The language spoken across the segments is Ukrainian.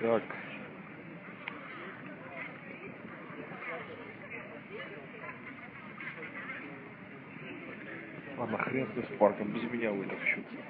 Так. А нахрен ты с парком без меня вытащу. Ой.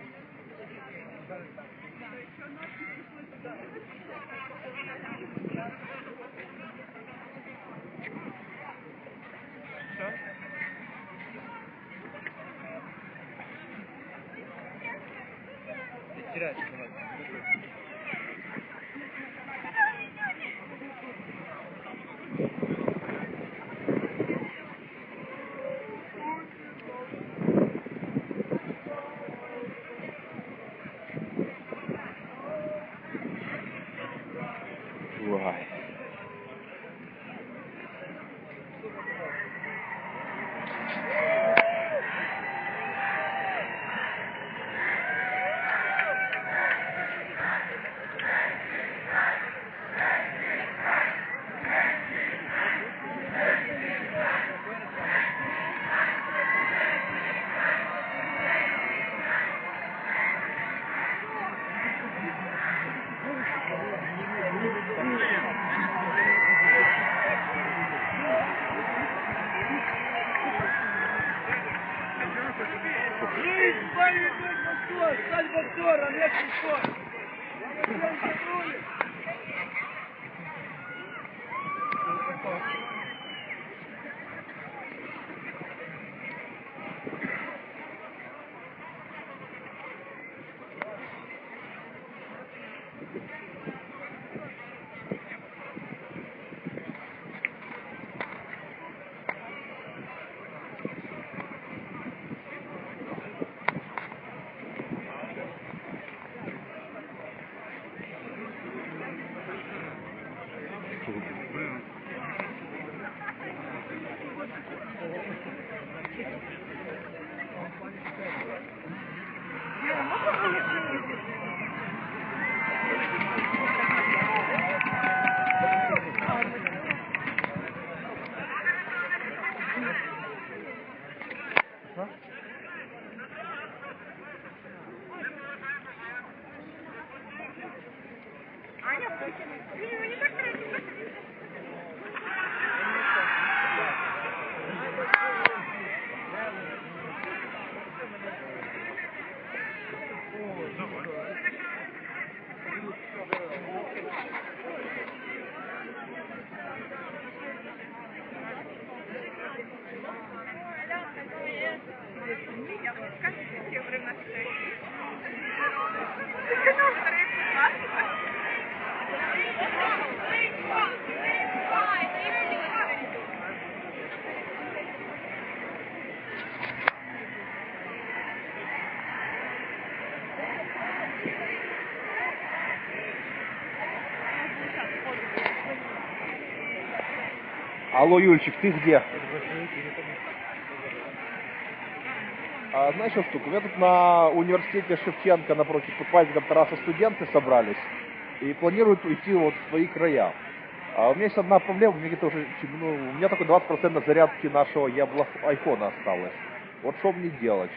Salvatore, andate fuori! Thank you. food. Huh? Алло, Юльчик, ты где? А, знаешь что штука? Меня тут на университете Шевченко напротив Паздика Тараса студенты собрались и планируют уйти вот в свои края. А у меня есть одна проблема, меня, где-то уже, ну, у меня только 20% зарядки нашего ябло айфона осталось. Вот что мне делать?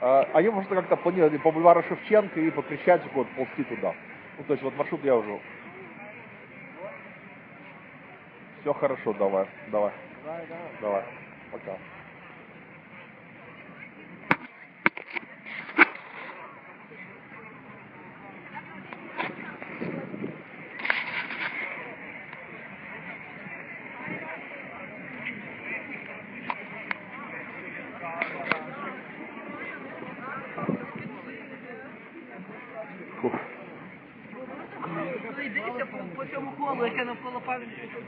А, они просто как-то планировали по бульвару Шевченко и по Крещатику вот ползти туда. Ну, то есть вот маршрут я уже... Все хорошо, давай, давай. Давай, пока. Яке навколо пам'ятника.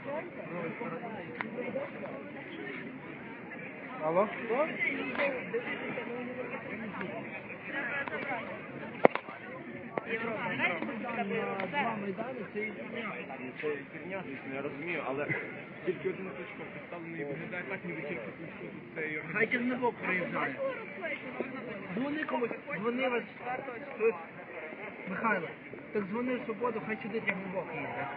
Алло? Два майдани це і Це херня, звісно, я розумію, але тільки один точка поставлений і виглядає так, ніби тільки тут цей Хай Тягнебок приїжджає. Дзвони комусь, дзвони вас. Михайло, так дзвони в суботу, хай сюди Тягнебок їде.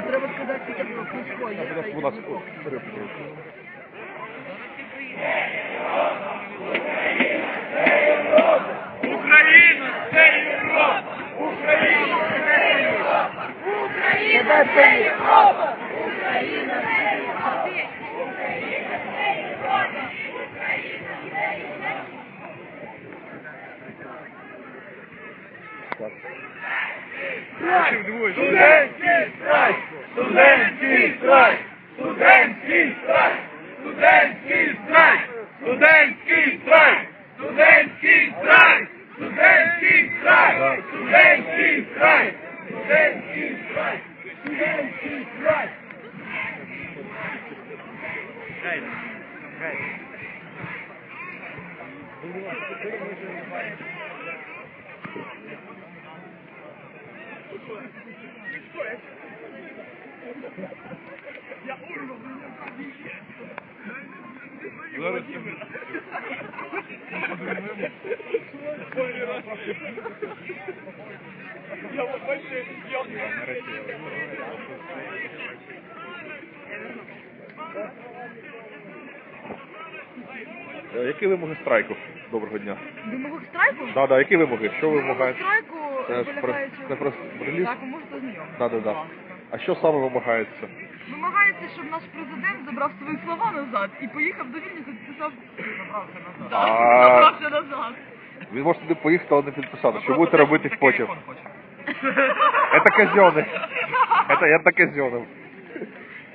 Треба сказати, що Кличко є, Зараз у нас Тягнебок Україна це Європа! Україна це Європа! Україна це Європа! Студентський страйк! Студентський страйк! Студентський страйк! Студентський страйк! Студентський страйк! Студентський страйк! Студентський страйк! Студентський страйк! Студентський страйк! Студентський страйк! Зараз я вообще Е, Які вимоги страйку? Доброго дня. Вимогах страйку? Да, да, які вимоги? Що ви Вимоги вимагаєте? страйку Це ж про, полягають це про реліз? Так, ви можете ознайомитися. Да, да, да. А що саме вимагається? Вимагається, щоб наш президент забрав свої слова назад і поїхав до Вільнюса і підписав... Забрався назад. А. Забрався назад. Він може туди поїхати, але не підписати. Що будете робити потім? Это казенный. Это я так казенным.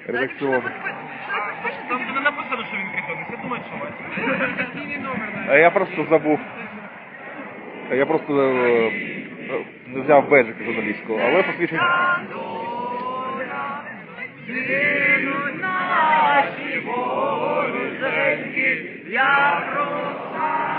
Редакционный. Там буде написано, що він прихований. Я думаю, що Вася. А я просто забув. Я просто е, е, не взяв беджика журналістського, але посвідчить. Наші вороженьки, я роса.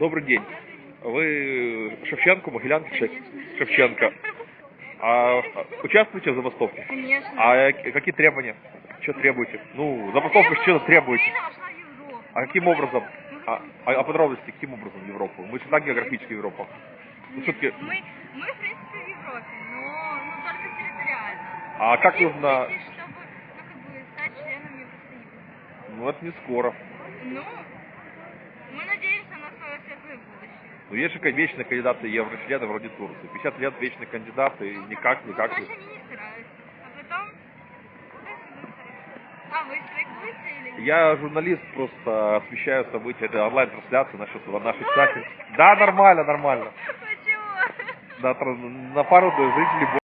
Добрый день. Вы Шевченко, Могилянка, Шев- Шевченко. А участвуете в забастовке? Конечно. А э, какие требования? Что требуете? Ну, забастовка что-то требуете. А каким образом? А, а, а подробности, каким образом в Европу? Мы всегда географически Европа. Ну, все-таки, Мы, мы, в принципе, в Европе, но ну, только территориально. а как нужно... чтобы, ну, как бы, стать членом Евросоюза. Ну, это не скоро. Ну, мы надеемся на свое светлое будущее. Ну, есть же вечные кандидаты еврочлены вроде Турции. 50 лет вечный кандидат и никак, никак. Значит, они не стараются. А потом... А вы или? Я журналист, просто освещаю события. Это онлайн-трансляция на нашей, на нашей чате. Да, нормально, нормально. Почему? На, на пару зрителей